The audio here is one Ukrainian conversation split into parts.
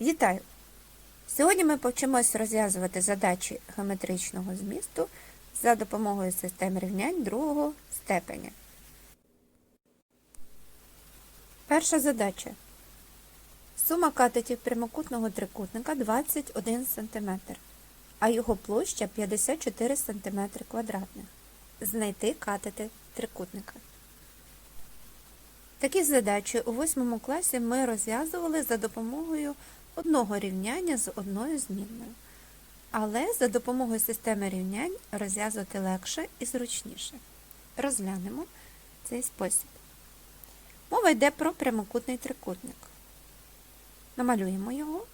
Вітаю! Сьогодні ми повчимось розв'язувати задачі геометричного змісту за допомогою систем рівнянь другого степеня. Перша задача. Сума катетів прямокутного трикутника 21 см, а його площа 54 см квадратних. Знайти катети трикутника. Такі задачі у 8 класі ми розв'язували за допомогою одного рівняння з одною змінною. Але за допомогою системи рівнянь розв'язувати легше і зручніше. Розглянемо цей спосіб. Мова йде про прямокутний трикутник. Намалюємо його.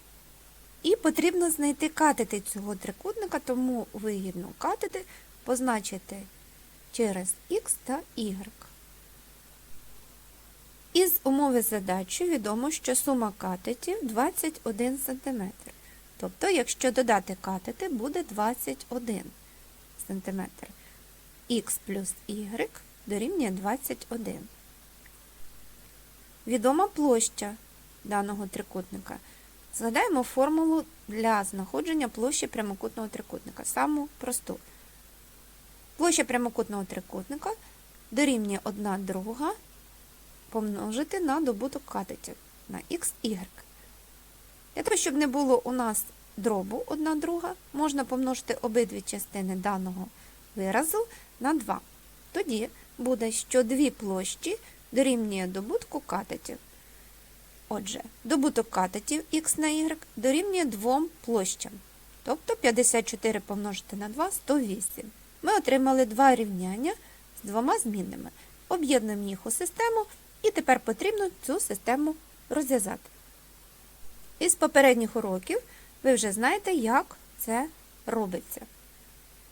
І потрібно знайти катети цього трикутника, тому вигідно катети позначити через Х та Y. Із умови задачі відомо, що сума катетів 21 см. Тобто, якщо додати катети, буде 21 см. Х плюс y дорівнює 21. Відома площа даного трикутника. Згадаємо формулу для знаходження площі прямокутного трикутника. Саму просту. Площа прямокутного трикутника дорівнює 1 друга помножити на добуток катетів на х, y. Для того, щоб не було у нас дробу одна друга, можна помножити обидві частини даного виразу на 2. Тоді буде, що дві площі дорівнює добутку катетів. Отже, добуток катетів х на y дорівнює двом площам. Тобто 54 помножити на 2 108. Ми отримали два рівняння з двома змінними. Об'єднуємо їх у систему і тепер потрібно цю систему розв'язати. Із попередніх уроків ви вже знаєте, як це робиться.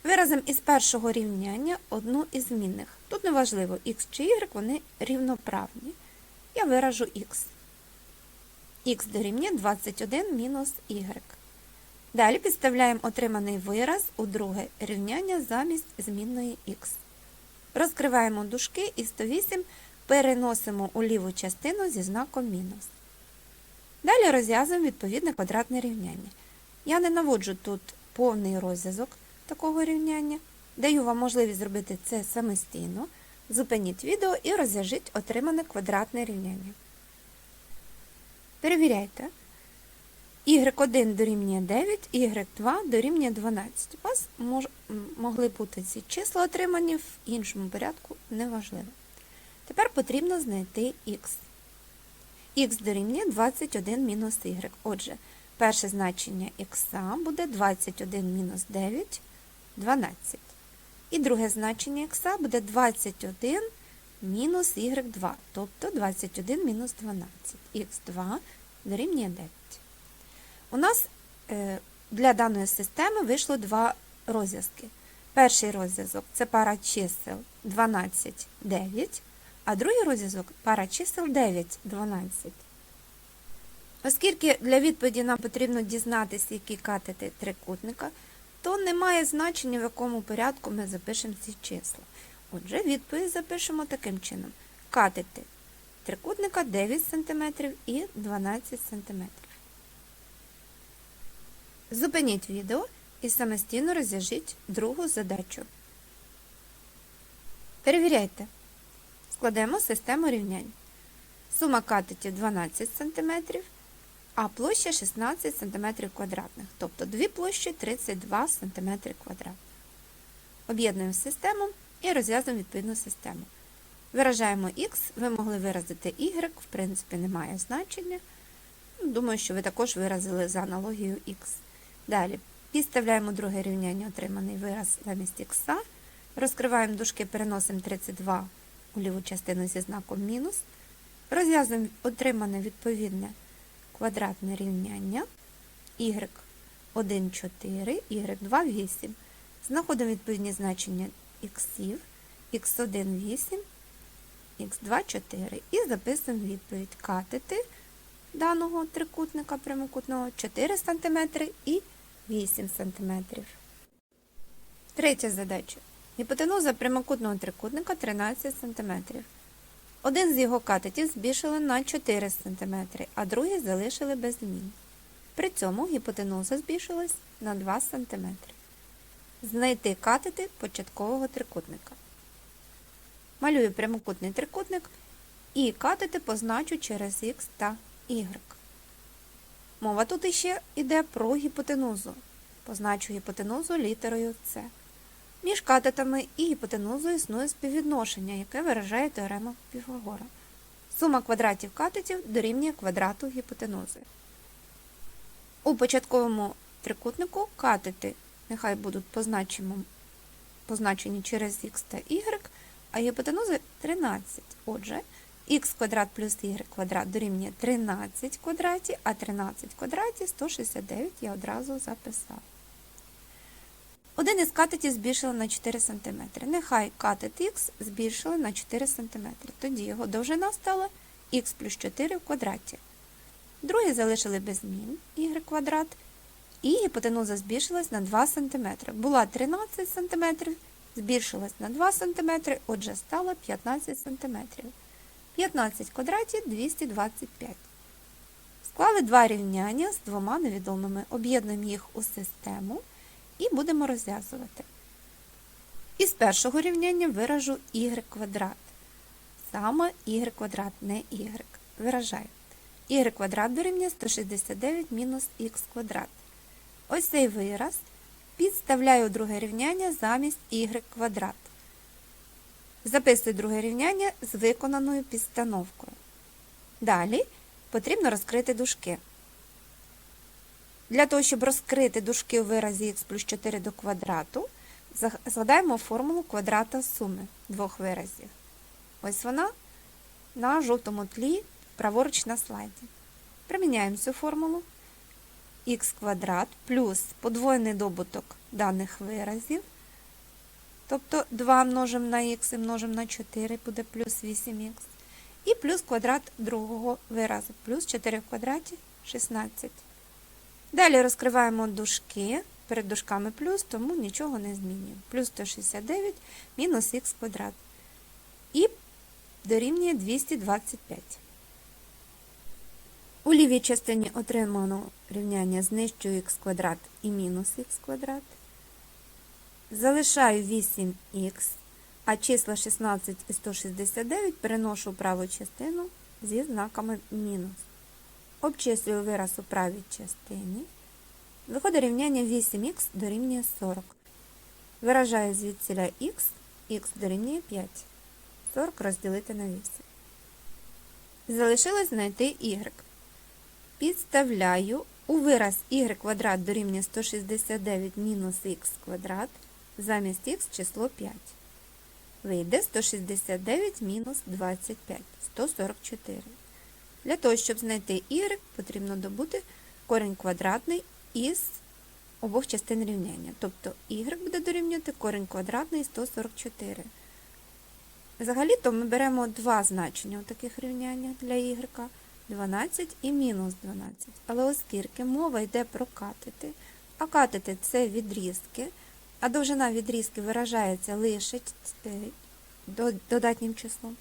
Виразимо із першого рівняння одну із змінних. Тут неважливо, x чи y, вони рівноправні. Я виражу x. х дорівнює 21 мінус y. Далі підставляємо отриманий вираз у друге рівняння замість змінної х. Розкриваємо дужки і 108 переносимо у ліву частину зі знаком мінус. Далі розв'язуємо відповідне квадратне рівняння. Я не наводжу тут повний розв'язок такого рівняння. Даю вам можливість зробити це самостійно. Зупиніть відео і розв'яжіть отримане квадратне рівняння. Перевіряйте. y1 дорівнює 9, y2 дорівнює 12. У вас мож, могли бути ці числа отримані в іншому порядку, неважливо. Тепер потрібно знайти х. х дорівнює 21 мінус y. Отже, перше значення х буде 21 мінус 9 12. І друге значення х буде 21 мінус y2, тобто 21 мінус 12. х2 дорівнює 9. У нас е, для даної системи вийшло два розв'язки. Перший розв'язок це пара чисел 12, 9, а другий розв'язок пара чисел 9, 12. Оскільки для відповіді нам потрібно дізнатися, які катети трикутника, то немає значення, в якому порядку ми запишемо ці числа. Отже, відповідь запишемо таким чином. Катети трикутника 9 см і 12 см. Зупиніть відео і самостійно розв'яжіть другу задачу. Перевіряйте. Складемо систему рівнянь. Сума катетів 12 см, а площа 16 см квадратних, тобто дві площі 32 см квадратних. Об'єднуємо систему і розв'язуємо відповідну систему. Виражаємо х, ви могли виразити y, в принципі, немає значення. Думаю, що ви також виразили за аналогією х. Далі підставляємо друге рівняння, отриманий вираз замість х. Розкриваємо дужки, переносимо 32 у ліву частину зі знаком мінус. Розв'язуємо отримане відповідне квадратне рівняння y1 4, y2 8. Знаходимо відповідні значення х, x1 8, х2 4 і записуємо відповідь катети даного трикутника прямокутного 4 см і 8 см. Третя задача. Гіпотенуза прямокутного трикутника 13 см. Один з його катетів збільшили на 4 см, а другий залишили без змін. При цьому гіпотенуза збільшилась на 2 см. Знайти катети початкового трикутника. Малюю прямокутний трикутник і катети позначу через х та y. Мова тут іще йде про гіпотенузу. Позначу гіпотенузу літерою С. Між катетами і гіпотенузою існує співвідношення, яке виражає теорема Піфагора. Сума квадратів катетів дорівнює квадрату гіпотенузи. У початковому трикутнику катети нехай будуть позначені через х та y, а гіпотенузи 13. Отже, х квадрат плюс y квадрат дорівнює 13 квадратів, а 13 квадратів 169 я одразу записав. Один із катетів збільшили на 4 см. Нехай катет х збільшили на 4 см. Тоді його довжина стала х плюс 4 в квадраті. Другий залишили без змін y квадрат. І гіпотенуза збільшилась на 2 см. Була 13 см, збільшилась на 2 см, отже стало 15 см. 15 квадратів 225. Склали два рівняння з двома невідомими. Об'єднуємо їх у систему і будемо розв'язувати. Із першого рівняння виражу y квадрат. Саме y квадрат, не y. Виражаю. y квадрат дорівнює 169 мінус х квадрат. Ось цей вираз підставляю друге рівняння замість y квадрат. Записую друге рівняння з виконаною підстановкою. Далі потрібно розкрити дужки. Для того, щоб розкрити дужки у виразі х плюс 4 до квадрату, згадаємо формулу квадрата суми двох виразів. Ось вона на жовтому тлі праворуч на слайді. Приміняємо цю формулу х квадрат плюс подвоєний добуток даних виразів. Тобто 2 множимо на х і множимо на 4 буде плюс 8х. І плюс квадрат другого виразу. Плюс 4 в квадраті 16. Далі розкриваємо дужки. Перед дужками плюс, тому нічого не змінюємо. Плюс 169 мінус х квадрат. І дорівнює 225. У лівій частині отримано рівняння знищую х квадрат і мінус х квадрат. Залишаю 8х, а числа 16 і 169 переношу в праву частину зі знаками мінус. Обчислюю вираз у правій частині. Виходить рівняння 8х дорівнює 40. Виражаю звідсіля х, х дорівнює 5. 40 розділити на 8. Залишилось знайти y. Підставляю у вираз y квадрат дорівнює 169 мінус х квадрат, замість х число 5. Вийде 169 мінус 25, 144. Для того, щоб знайти y, потрібно добути корінь квадратний із обох частин рівняння. Тобто y буде дорівнювати корінь квадратний 144. Взагалі-то ми беремо два значення у таких рівняннях для y. 12 і мінус 12. Але оскільки мова йде про катети, а катети це відрізки, а довжина відрізки виражається лише додатнім числом,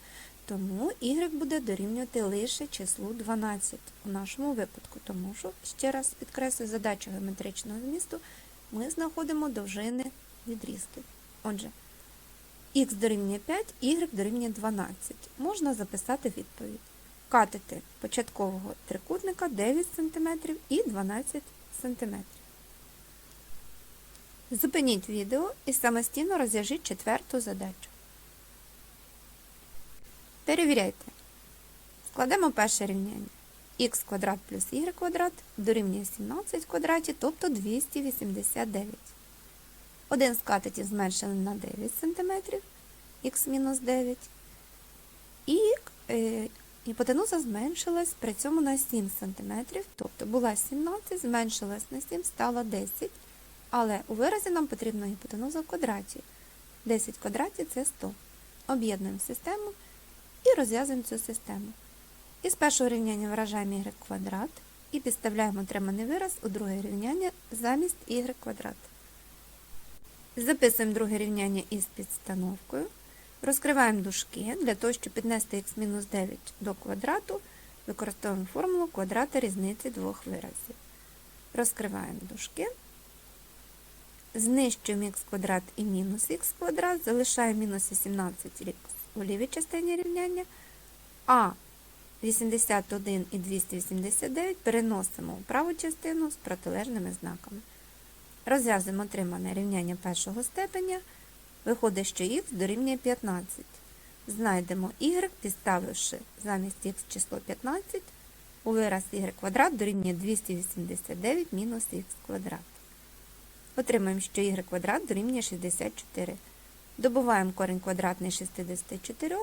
тому y буде дорівнювати лише числу 12 у нашому випадку. Тому що, ще раз підкреслюю, задачу геометричного змісту ми знаходимо довжини відрізків. Отже, х дорівнює 5, y дорівнює 12. Можна записати відповідь катети початкового трикутника 9 см і 12 см. Зупиніть відео і самостійно розв'яжіть четверту задачу. Перевіряйте. Складемо перше рівняння. х квадрат плюс y квадрат дорівнює 17 квадратів, тобто 289. Один з катетів зменшили на 9 см, х-9. І е, Гіпотенуза зменшилась при цьому на 7 см, тобто була 17, зменшилась на 7, стала 10. Але у виразі нам потрібна гіпотенуза в квадраті. 10 квадратів це 100. Об'єднуємо систему і розв'язуємо цю систему. Із першого рівняння виражаємо y квадрат і підставляємо отриманий вираз у друге рівняння замість y квадрат. Записуємо друге рівняння із підстановкою. Розкриваємо дужки. Для того, щоб піднести х-9 до квадрату, використовуємо формулу квадрата різниці двох виразів. Розкриваємо дужки. Знищуємо х квадрат і мінус х квадрат, залишаємо мінус 18 у лівій частині рівняння, а 81 і 289 переносимо у праву частину з протилежними знаками. Розв'язуємо отримане рівняння першого степеня. Виходить, що х дорівнює 15. Знайдемо y, підставивши замість х число 15, у вираз y квадрат дорівнює 289 мінус х квадрат. Отримаємо, що y квадрат дорівнює 64. Добуваємо корінь квадратний 64.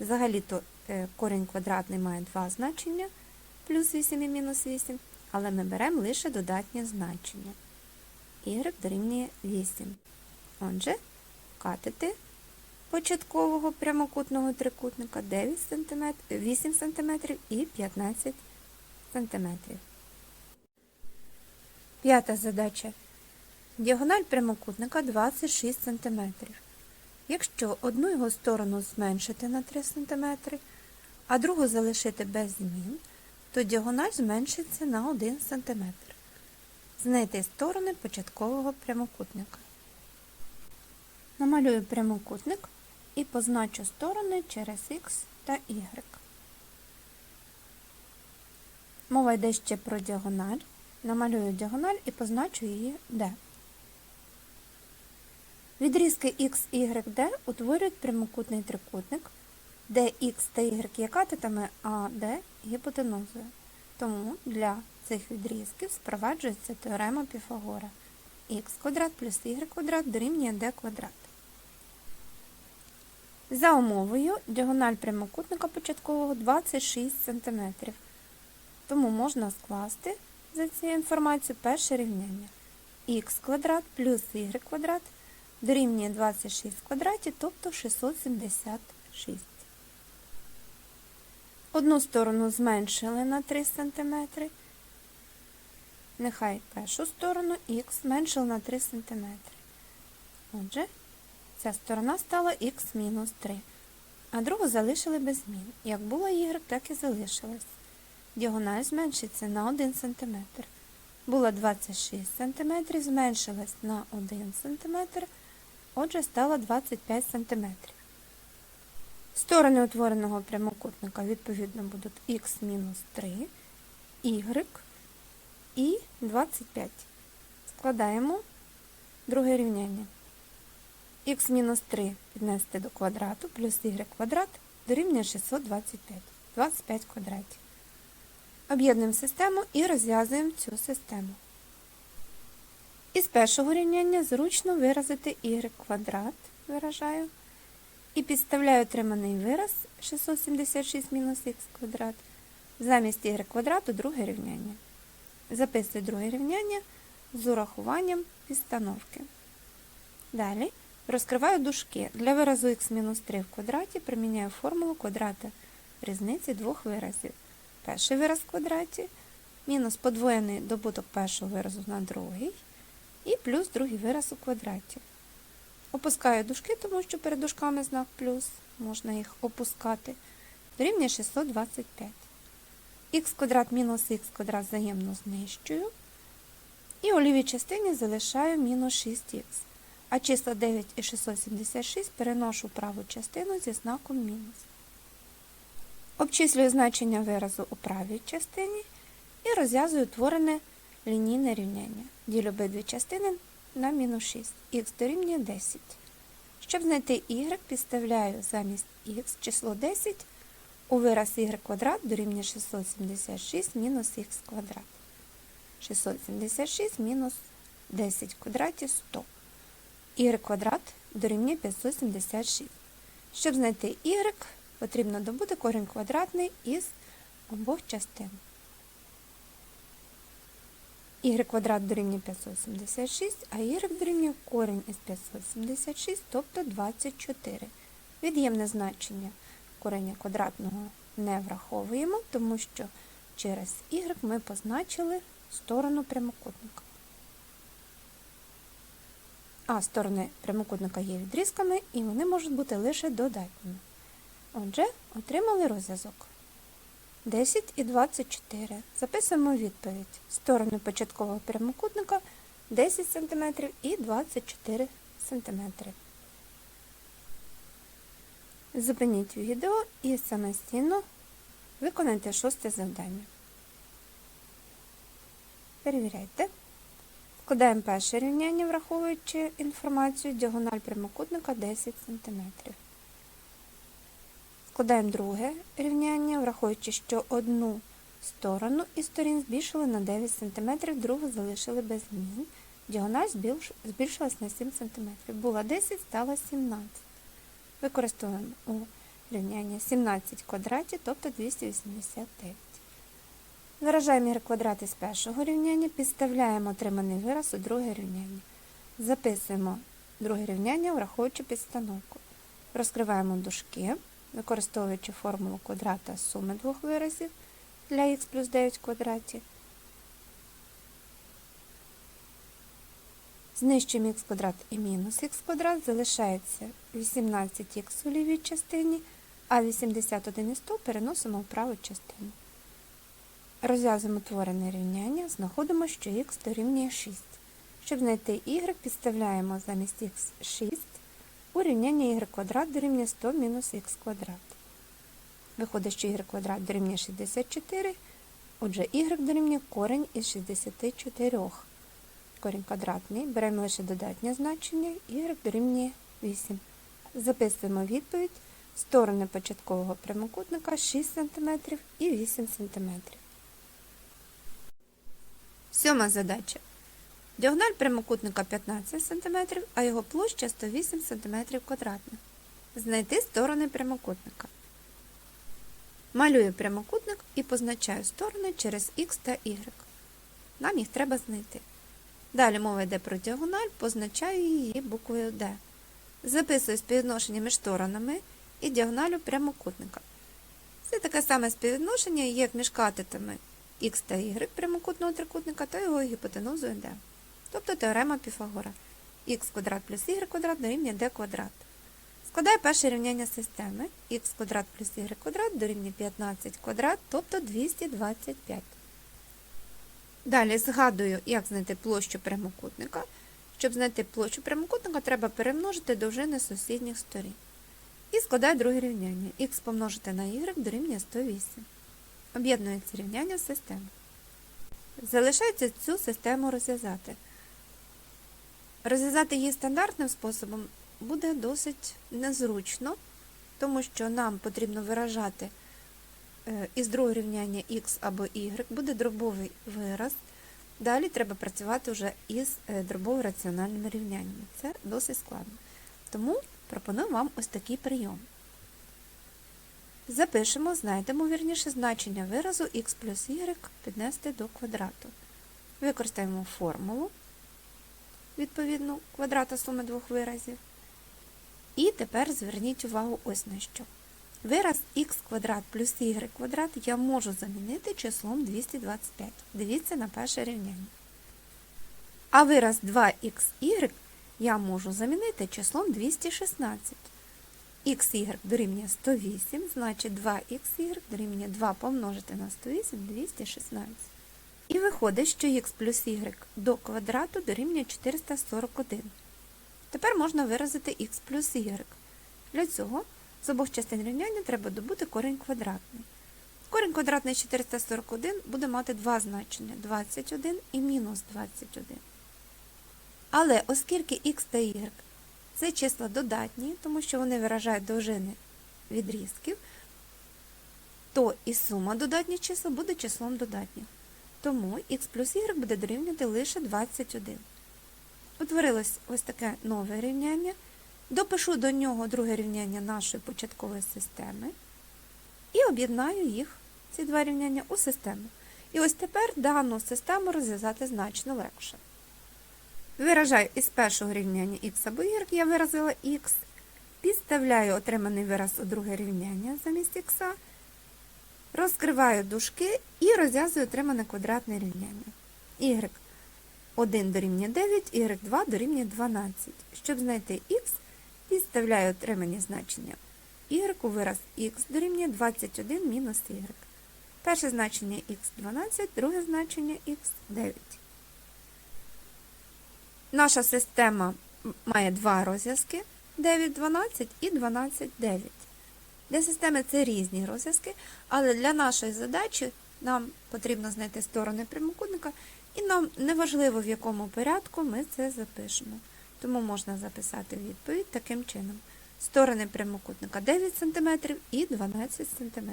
Взагалі-то е, корінь квадратний має два значення, плюс 8 і мінус 8, але ми беремо лише додатнє значення. y дорівнює 8. Отже, катети початкового прямокутного трикутника 9 см, 8 см і 15 см. П'ята задача. Діагональ прямокутника 26 см. Якщо одну його сторону зменшити на 3 см, а другу залишити без змін, то діагональ зменшиться на 1 см. Знайти сторони початкового прямокутника. Намалюю прямокутник і позначу сторони через Х та Y. Мова йде ще про діагональ. Намалюю діагональ і позначу її D. Відрізки X, Y, D утворюють прямокутний трикутник, де X та Y є катетами, а D гіпотенузою. Тому для цих відрізків спроваджується теорема Піфагора. Х квадрат плюс y квадрат дорівнює d квадрат. За умовою діагональ прямокутника початкового 26 см. Тому можна скласти за цією інформацією перше рівняння. х квадрат плюс y квадрат дорівнює 26 в квадраті, тобто 676. Одну сторону зменшили на 3 см. Нехай першу сторону х зменшили на 3 см. Отже, ця сторона стала х мінус 3, а другу залишили без змін. Як було y, так і залишилось. Діагональ зменшиться на 1 см. Було 26 см, зменшилась на 1 см, отже, стало 25 см. Сторони утвореного прямокутника відповідно будуть х мінус 3, y і 25. Складаємо друге рівняння. х мінус 3 піднести до квадрату плюс y квадрат дорівнює 625. 25 квадратів. Об'єднуємо систему і розв'язуємо цю систему. Із першого рівняння зручно виразити y квадрат, виражаю, і підставляю отриманий вираз 676 мінус х квадрат замість y квадрату друге рівняння. Записую друге рівняння з урахуванням підстановки. Далі розкриваю дужки. Для виразу х-3 в квадраті приміняю формулу квадрата різниці двох виразів. Перший вираз в квадраті, мінус подвоєний добуток першого виразу на другий, і плюс другий вираз у квадраті. Опускаю дужки, тому що перед дужками знак плюс, можна їх опускати. Дорівнює 625 х квадрат мінус х квадрат взаємно знищую. І у лівій частині залишаю мінус 6х. А числа 9 і 676 переношу в праву частину зі знаком мінус. Обчислюю значення виразу у правій частині і розв'язую утворене лінійне рівняння. Ділю обидві частини на мінус 6. х дорівнює 10. Щоб знайти y, підставляю замість х число 10 у вираз y квадрат дорівнює 676 мінус х квадрат. 676 мінус 10 в квадраті 100. y квадрат дорівнює 576. Щоб знайти y, потрібно добути корінь квадратний із обох частин. Y квадрат дорівнює 576, а y дорівнює корінь із 576, тобто 24. Від'ємне значення корення квадратного не враховуємо, тому що через y ми позначили сторону прямокутника. А сторони прямокутника є відрізками, і вони можуть бути лише додатніми. Отже, отримали розв'язок. 10 і 24. Записуємо відповідь. Сторони початкового прямокутника 10 см і 24 см. Зупиніть відео і самостійно виконайте шосте завдання. Перевіряйте. Складаємо перше рівняння, враховуючи інформацію, діагональ прямокутника 10 см. Складаємо друге рівняння, враховуючи, що одну сторону із сторін збільшили на 9 см, другу залишили без змін. Діагональ збільшилась на 7 см. Була 10, стала 17. Використовуємо у рівняння 17 квадратів, тобто 289. Виражаємо y квадрат із першого рівняння, підставляємо отриманий вираз у друге рівняння. Записуємо друге рівняння, враховуючи підстановку. Розкриваємо дужки, використовуючи формулу квадрата суми двох виразів для х плюс 9 квадраті. Знищуємо х квадрат і мінус х квадрат, залишається 18х у лівій частині, а 81 і 100 переносимо в праву частину. Розв'язуємо творене рівняння, знаходимо, що х дорівнює 6. Щоб знайти y, підставляємо замість х 6 у рівняння y квадрат дорівнює 100 мінус х квадрат. Виходить, що y квадрат дорівнює 64, отже, y дорівнює корень із 64. Корінь квадратний, беремо лише додатнє значення, y дорівнює 8. Записуємо відповідь. Сторони початкового прямокутника 6 см і 8 см. Сьома задача. Діагональ прямокутника 15 см, а його площа 108 см квадратних. Знайти сторони прямокутника. Малюю прямокутник і позначаю сторони через х та y. Нам їх треба знайти. Далі мова йде про діагональ, позначаю її буквою D. Записую співвідношення між сторонами і діагоналю прямокутника. Це таке саме співвідношення, як між катетами х та y прямокутного трикутника та його гіпотенузою d. Тобто теорема Піфагора. х квадрат плюс y квадрат дорівнює d квадрат. Складає перше рівняння системи х квадрат плюс y квадрат дорівнює 15 квадрат, тобто 225. Далі згадую, як знайти площу прямокутника. Щоб знайти площу прямокутника, треба перемножити довжини сусідніх сторін. І складаю друге рівняння. х помножити на y дорівнює 108. Об'єднується рівняння в систему. Залишається цю систему розв'язати. Розв'язати її стандартним способом буде досить незручно, тому що нам потрібно виражати із другого рівняння х або y, буде дробовий вираз. Далі треба працювати вже із дробово раціональними рівняннями. Це досить складно. Тому пропоную вам ось такий прийом. Запишемо, знайдемо вірніше значення виразу х плюс y піднести до квадрату. Використаємо формулу, відповідну квадрата суми двох виразів. І тепер зверніть увагу ось на що. Вираз х квадрат плюс y квадрат я можу замінити числом 225. Дивіться на перше рівняння. А вираз 2х я можу замінити числом 216. xy дорівнює 108, значить 2xy дорівнює 2 помножити на 108 216. І виходить, що х плюс y до квадрату дорівнює 441. Тепер можна виразити х плюс y. Для цього з обох частин рівняння треба добути корінь квадратний. Корінь квадратний 441 буде мати два значення 21 і мінус 21. Але оскільки х та y це числа додатні, тому що вони виражають довжини відрізків, то і сума додатніх чисел буде числом додатніх. Тому х плюс y буде дорівнювати лише 21. Утворилось ось таке нове рівняння. Допишу до нього друге рівняння нашої початкової системи і об'єднаю їх, ці два рівняння, у систему. І ось тепер дану систему розв'язати значно легше. Виражаю із першого рівняння х або y, я виразила х, підставляю отриманий вираз у друге рівняння замість х, розкриваю дужки і розв'язую отримане квадратне рівняння. y 1 дорівнює 9, y2 дорівнює 12. Щоб знайти х, підставляю отримані значення y у вираз х дорівнює 21 мінус y. Перше значення х12, друге значення х9. Наша система має два розв'язки 9, 12 і 12, 9. Для системи це різні розв'язки, але для нашої задачі нам потрібно знайти сторони прямокутника, і нам неважливо, в якому порядку ми це запишемо. Тому можна записати відповідь таким чином. Сторони прямокутника 9 см і 12 см.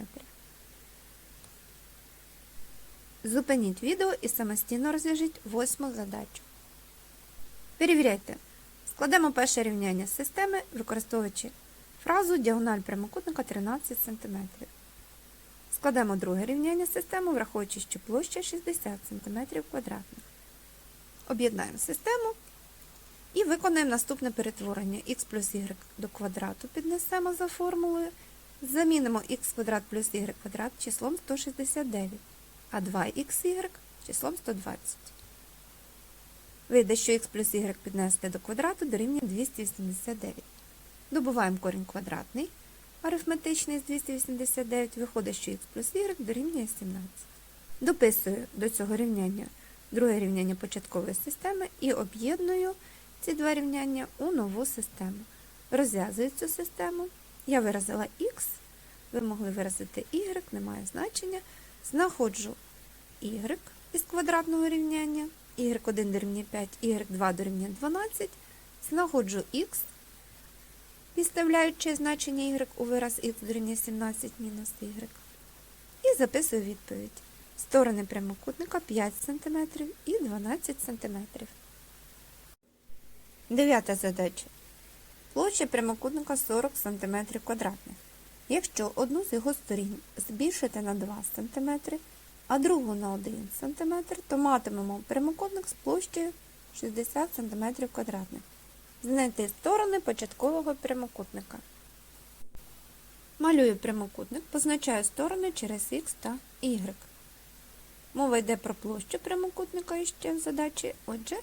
Зупиніть відео і самостійно розв'яжіть восьму задачу. Перевіряйте. Складемо перше рівняння системи, використовуючи фразу діагональ прямокутника 13 см. Складемо друге рівняння системи, враховуючи, що площа 60 см квадратних. Об'єднаємо систему і виконаємо наступне перетворення х плюс y до квадрату піднесемо за формулою. Замінимо х квадрат плюс y квадрат числом 169, а 2xy числом 120. Вийде, що х плюс y піднести до квадрату дорівнює 289. Добуваємо корінь квадратний, арифметичний з 289, виходить, що х плюс y дорівнює 17. Дописую до цього рівняння друге рівняння початкової системи і об'єдную ці два рівняння у нову систему. Розв'язую цю систему. Я виразила х, ви могли виразити y, немає значення. Знаходжу y із квадратного рівняння, y1 дорівнює 5, y2 дорівнює 12, знаходжу х, підставляючи значення y у вираз х дорівнює 17 мінус y, і записую відповідь. Сторони прямокутника 5 см і 12 см. Дев'ята задача. Площа прямокутника 40 см квадратних. Якщо одну з його сторін збільшити на 2 см, а другу на 1 см, то матимемо прямокутник з площею 60 см квадратних. Знайти сторони початкового прямокутника. Малюю прямокутник, позначаю сторони через х та y. Мова йде про площу прямокутника іще в задачі. Отже,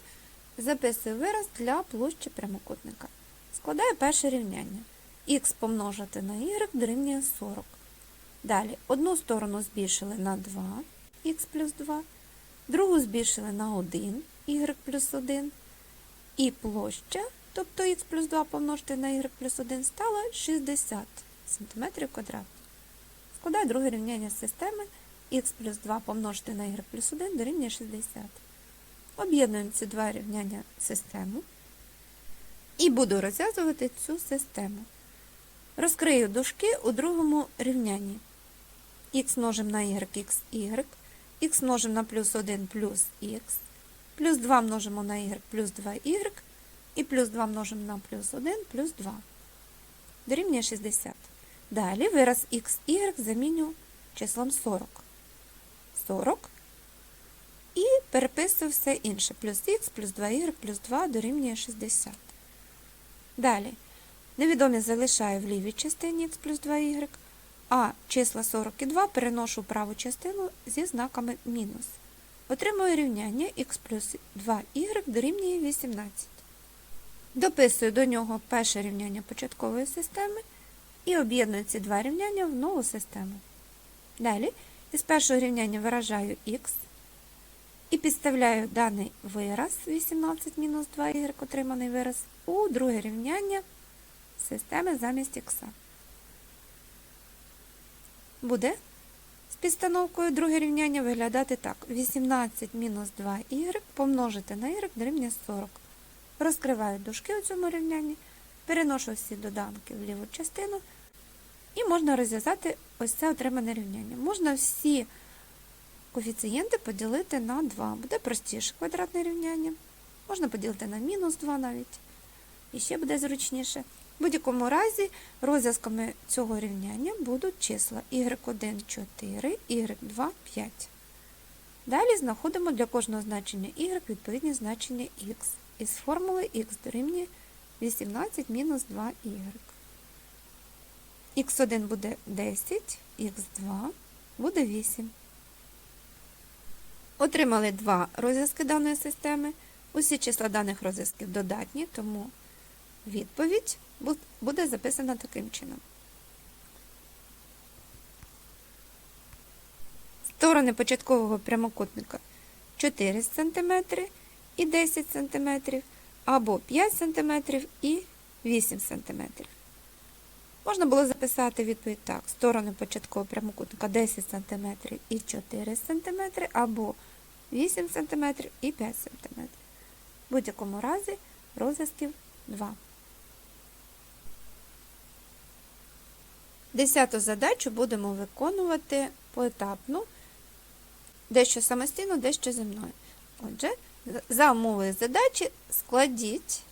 записую вираз для площі прямокутника. Складаю перше рівняння. Х помножити на y дорівнює 40. Далі одну сторону збільшили на 2, х плюс 2, другу збільшили на 1, y плюс 1. І площа, тобто х плюс 2 помножити на y плюс 1 стала 60 см квадратних. Складаю друге рівняння системи х плюс 2 помножити на y плюс 1 дорівнює 60. Об'єднуємо ці два рівняння систему і буду розв'язувати цю систему. Розкрию дужки у другому рівнянні. х множимо на y, x, y, х множимо на плюс 1 плюс х, плюс 2 множимо на y плюс 2y, і плюс 2 множимо на плюс 1 плюс 2. Дорівнює 60. Далі вираз y заміню числом 40. 40. І переписую все інше. Плюс х, плюс 2y, плюс 2 дорівнює 60. Далі. Невідомі залишаю в лівій частині х плюс 2y, а числа 40 і 2 переношу в праву частину зі знаками мінус. Отримую рівняння х плюс 2y дорівнює 18. Дописую до нього перше рівняння початкової системи і об'єдную ці два рівняння в нову систему. Далі із першого рівняння виражаю х і підставляю даний вираз 18 мінус 2y, отриманий вираз, у друге рівняння системи замість х. Буде з підстановкою друге рівняння виглядати так. 18 мінус 2y помножити на y дорівнює 40. Розкриваю дужки у цьому рівнянні, переношу всі доданки в ліву частину, і можна розв'язати ось це отримане рівняння. Можна всі коефіцієнти поділити на 2. Буде простіше квадратне рівняння. Можна поділити на мінус 2 навіть. І ще буде зручніше. В будь-якому разі розв'язками цього рівняння будуть числа y1 4, y2 5. Далі знаходимо для кожного значення y відповідні значення x. Із формули x дорівнює 18 мінус 2y. х1 буде 10, х2 буде 8. Отримали два розв'язки даної системи. Усі числа даних розв'язків додатні, тому відповідь буде записана таким чином. Сторони початкового прямокутника 4 см і 10 см, або 5 см і 8 см. Можна було записати відповідь так: сторони початкового прямокутника 10 см і 4 см, або 8 см і 5 см. В будь-якому разі розв'язків 2. Десяту задачу будемо виконувати поетапно, дещо самостійно, дещо зі мною. Отже, за умовою задачі складіть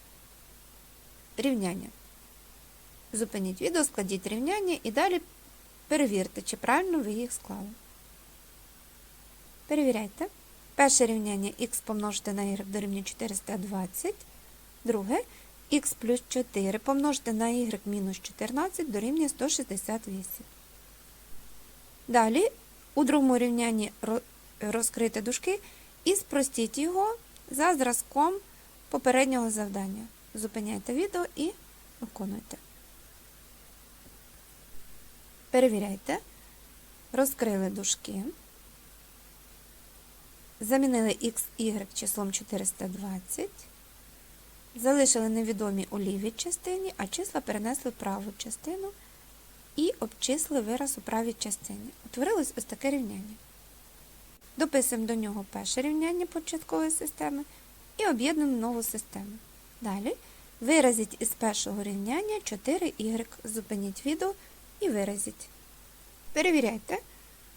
рівняння. Зупиніть відео, складіть рівняння і далі перевірте, чи правильно ви їх склали. Перевіряйте. Перше рівняння х помножити на y дорівнює 420. Друге х плюс 4 помножити на y мінус 14 дорівнює 168. Далі у другому рівнянні розкрити дужки і спростіть його за зразком попереднього завдання. Зупиняйте відео і виконуйте. Перевіряйте. Розкрили дужки. Замінили x, y числом 420. Залишили невідомі у лівій частині, а числа перенесли в праву частину і обчислили вираз у правій частині. Утворилось ось таке рівняння. Дописуємо до нього перше рівняння початкової системи і об'єднуємо нову систему. Далі виразіть із першого рівняння 4y. Зупиніть відео і виразіть. Перевіряйте.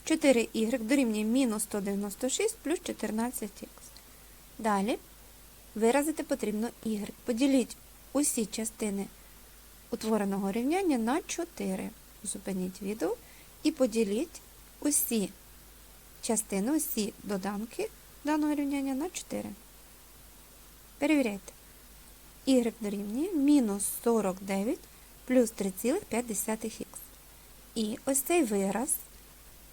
4y дорівнює мінус 196 плюс 14х. Далі виразити потрібно y. Поділіть усі частини утвореного рівняння на 4. Зупиніть відео і поділіть усі частини, усі доданки даного рівняння на 4. Перевіряйте. y дорівнює мінус 49 плюс 3,5х. І ось цей вираз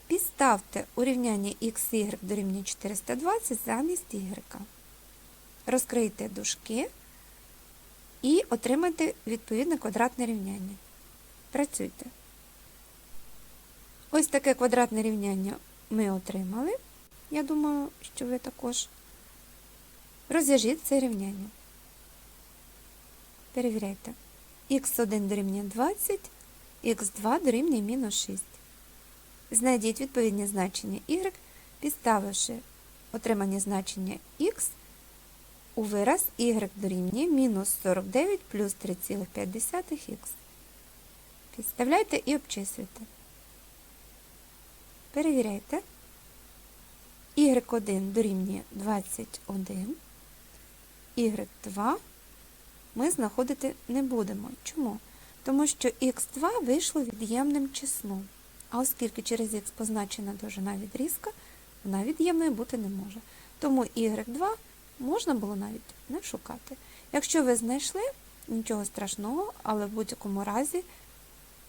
підставте у рівнянні xy дорівнює 420 замість y. Розкрийте дужки і отримайте відповідне квадратне рівняння. Працюйте. Ось таке квадратне рівняння ми отримали. Я думаю, що ви також розв'яжіть це рівняння. Перевіряйте. х1 дорівнює 20, х2 дорівнює мінус 6. Знайдіть відповідні значення y, підставивши отримані значення х у вираз y дорівнює мінус 49 плюс 3,5х. Підставляйте і обчислюйте. Перевіряйте. y1 дорівнює 21, y2 ми знаходити не будемо. Чому? Тому що х2 вийшло від'ємним числом. А оскільки через х позначена довжина відрізка, вона від'ємною бути не може. Тому y2 можна було навіть не шукати. Якщо ви знайшли, нічого страшного, але в будь-якому разі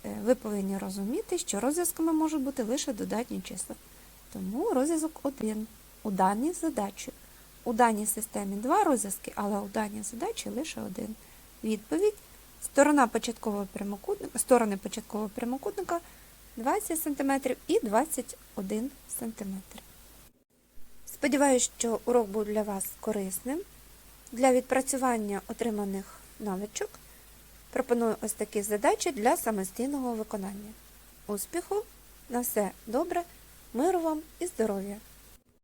ви повинні розуміти, що розв'язками можуть бути лише додатні числа. Тому розв'язок 1 у даній задачі. У даній системі два розв'язки, але у даній задачі лише один. Відповідь сторона початкового прямокутника, сторони початкового прямокутника 20 см і 21 см. Сподіваюсь, що урок був для вас корисним. Для відпрацювання отриманих навичок пропоную ось такі задачі для самостійного виконання. Успіху! На все добре, миру вам і здоров'я!